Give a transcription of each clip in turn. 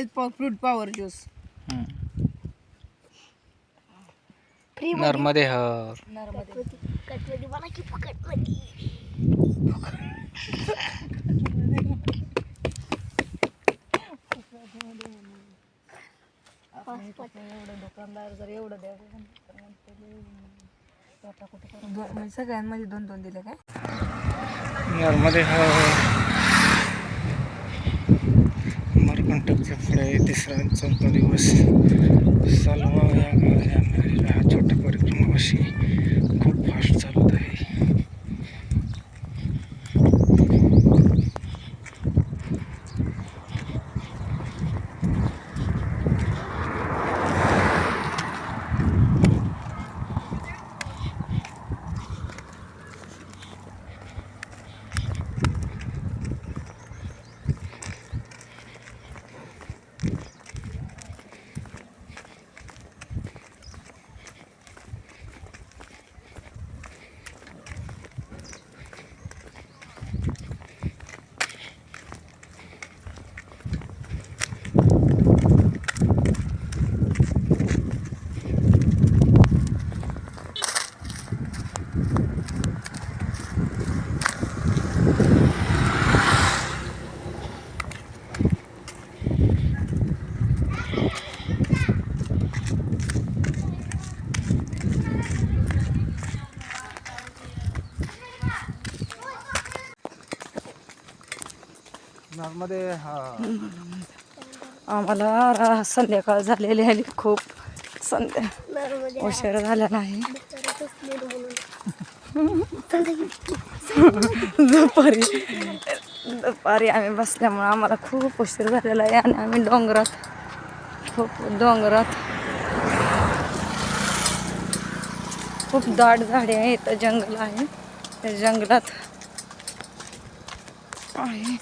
Fruit power juice. Free नर्मदे हर दुकानदार जर एवढं म्हणजे सगळ्यांमध्ये दोन दोन दिले काय? नर्मदे हर मरकंटकच्या आहे तिसरा चौथा दिवस सालवा या गावाला आम्हाला हा छोटा परिक्रमावाशी खूप फास्ट चालत आहे हर आम्हाला रा- संध्याकाळ झालेली आहे खूप संध्या उशीर आहे बसलेलो म्हणून दुपारी दुपारी आम्ही बसल्यामुळे आम्हाला खूप उशीर झालेला आहे आणि आम्ही डोंगरात खूप डोंगरात खूप दाट झाडे आहेत जंगल आहे. त्या जंगलात आहे.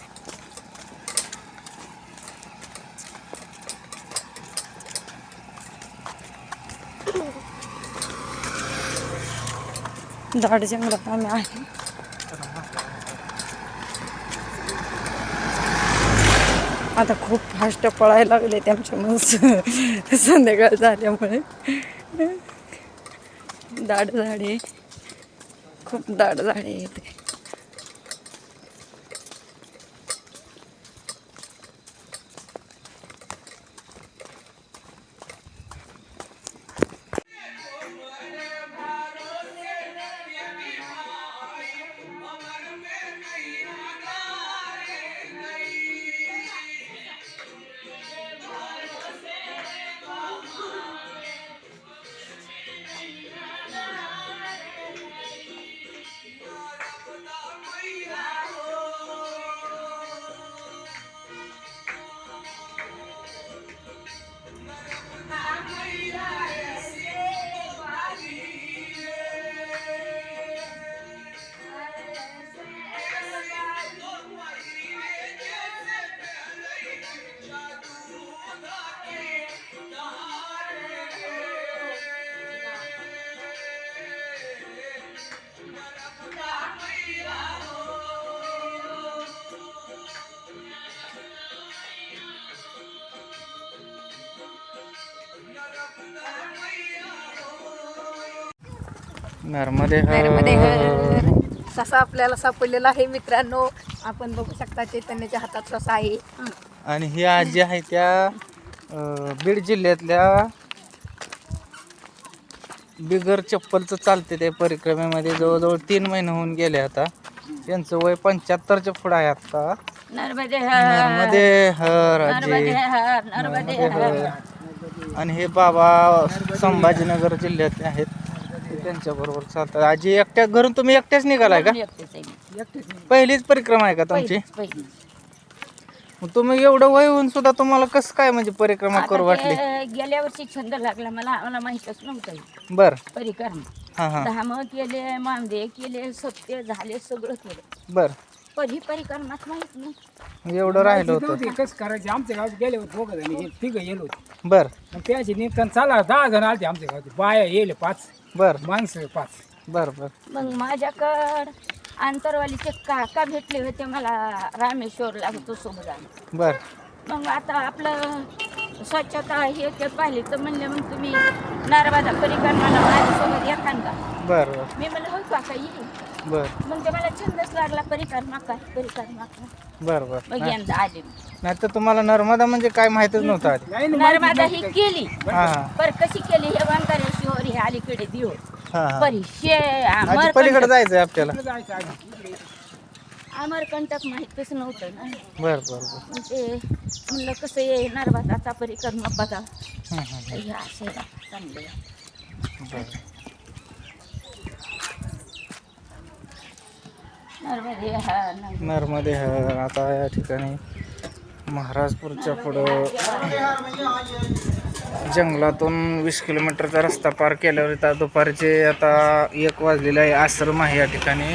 दाट जंगलात आम्ही आहे. आता खूप फास्ट पळायला लागले त्यांच्यामुळे संध्याकाळ झाल्यामुळे. दाट झाडे. खूप दाट झाडे येते नर्मदे नर्मदे हर. ससा आपल्याला सापडलेला आहे मित्रांनो. आपण बघू शकता चैतन्याच्या हातात ससा आहे. आणि ही आजी आहे त्या बीड जिल्ह्यातल्या बिगर चप्पलचं चालते त्या परिक्रमेमध्ये. जवळजवळ तीन महिने होऊन गेले आता. त्यांचं वय पंच्याहत्तरच्या पुढं आहे आता. नर्मदे नर्मदे हर आजी नर्मदे हर आणि हे बाबा संभाजीनगर जिल्ह्यातले आहेत. ते त्यांच्या बरोबर चालतात. आजी एकट्या घरून तुम्ही एकट्याच निघालाय का? पहिलीच परिक्रमा आहे का तुमची? मग तुम्ही एवढं वय होऊन सुद्धा तुम्हाला कसं काय म्हणजे परिक्रमा करू वाटली? गेल्या वर्षी छंद लागला मला आम्हाला माहीतच नव्हतं बर. परिक्रम. हा हा. धाम केले मांदे केले सत्य झाले सगळं केलं. बर. पण ही परिक्रमाच माहीत नाही एवढं राहिलं होतं. कसं करायचे. आमच्या गावात गेले होते दोघं जण. हे तिघं गेलो होते. बर. मग त्याची निघताना चाला दहा जण आलते आमच्या गावात. बाया येले पाच. बर. माणसं पाच. बर बर. मग माझ्याकड आंतरवालीचे काका भेटले होते मला रामेश्वरला होतो सोबत बर. मग आता आपलं स्वच्छता हे ते पाहिली तर म्हणले मग तुम्ही नर्मदा परिक्रमाला माझ्यासोबत येखान का बर बर. मी म्हणलं हो काका येईल बर. मग ते मला छंदच लागला परिक्रमा काय परिक्रमा काय बर बर. मग यंदा आले मी. नाही तर तुम्हाला नर्मदा म्हणजे काय माहितच नव्हतं आधी. नर्मदा ही केली. हा. हा पर कशी केली? हे वंकारे शिहोर हे अलीकडे देऊ हा हा. पर हे पलीकडे जायचंय आपल्याला. अमरकंटक माहितच नव्हतं ना. बर बर ते म्हणलं कसं ये नर्मदाचा परिक्रमा बघा. हं, हं, हे. असे चांगले बर नर्मदे हा नर्मदे. नर्मदे हर आता या ठिकाणी महाराजपूरच्या पुढं जंगलातून वीस किलोमीटरचा रस्ता पार केल्यावर इथं दुपारचे आता एक वाजलेले आहे. आश्रम आहे या ठिकाणी.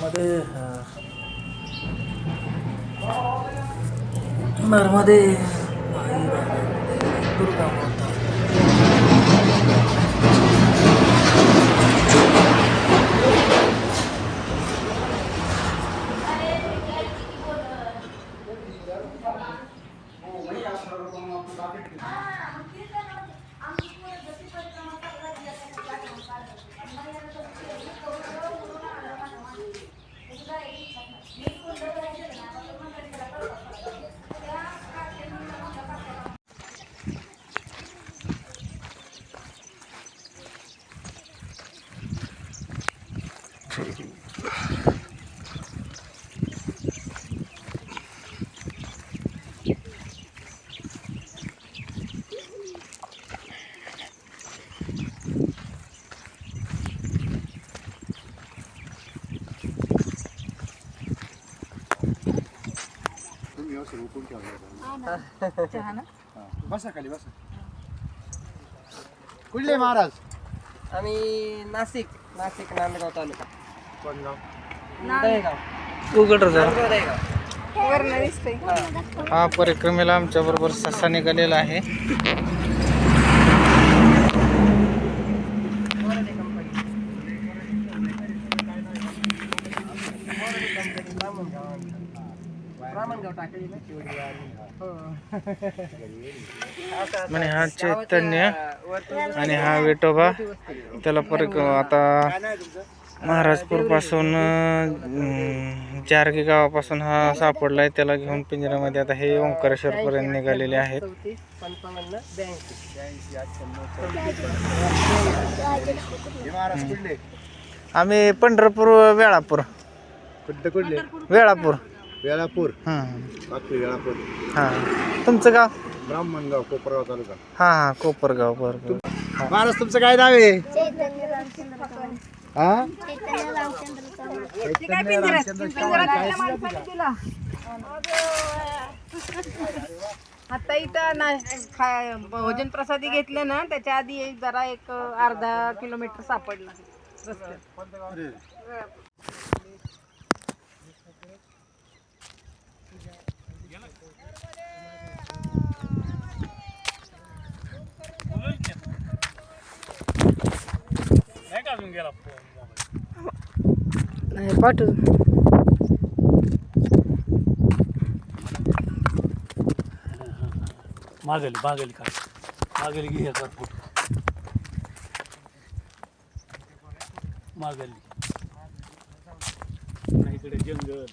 हर नर्मदे दुर्गा माता कुठले महाराज? आम्ही नाशिक नाशिक नांदगाव तालुका. उघड जरा. दहेगाव. हा. परिक्रमेला आमच्या बरोबर ससा निघालेला आहे. रामनगाव टाकळी ना शिवडी म्हणजे हा चैतन्य आणि हा विठोबा. त्याला परिक आता महाराजपूरपासून जारगी गावापासून हा सापडलाय. त्याला घेऊन पिंजऱ्यामध्ये आता हे ओंकारेश्वर पर्यंत निघालेले आहेत. हे आम्ही पंढरपूर वेळापूर. वेळापूर. वेळापूर. हां. बाकी वेळापूर. हां. तुमचं गाव? ब्राह्मणगाव कोपरगाव तालुका. हां हां. कोपरगाव बरोबर. महाराज तुमचं काय नाव आहे. हा? चैतन्य रामचंद्र. आता इथं ना खा भोजन प्रसादी घेतलं ना त्याच्या आधी एक जरा एक अर्धा किलोमीटर सापडला. रस्त्यात. नाही पाठव. मागेल मागेल का? मागेल घे हे कर फोटो मागेल. इकडे जंगल.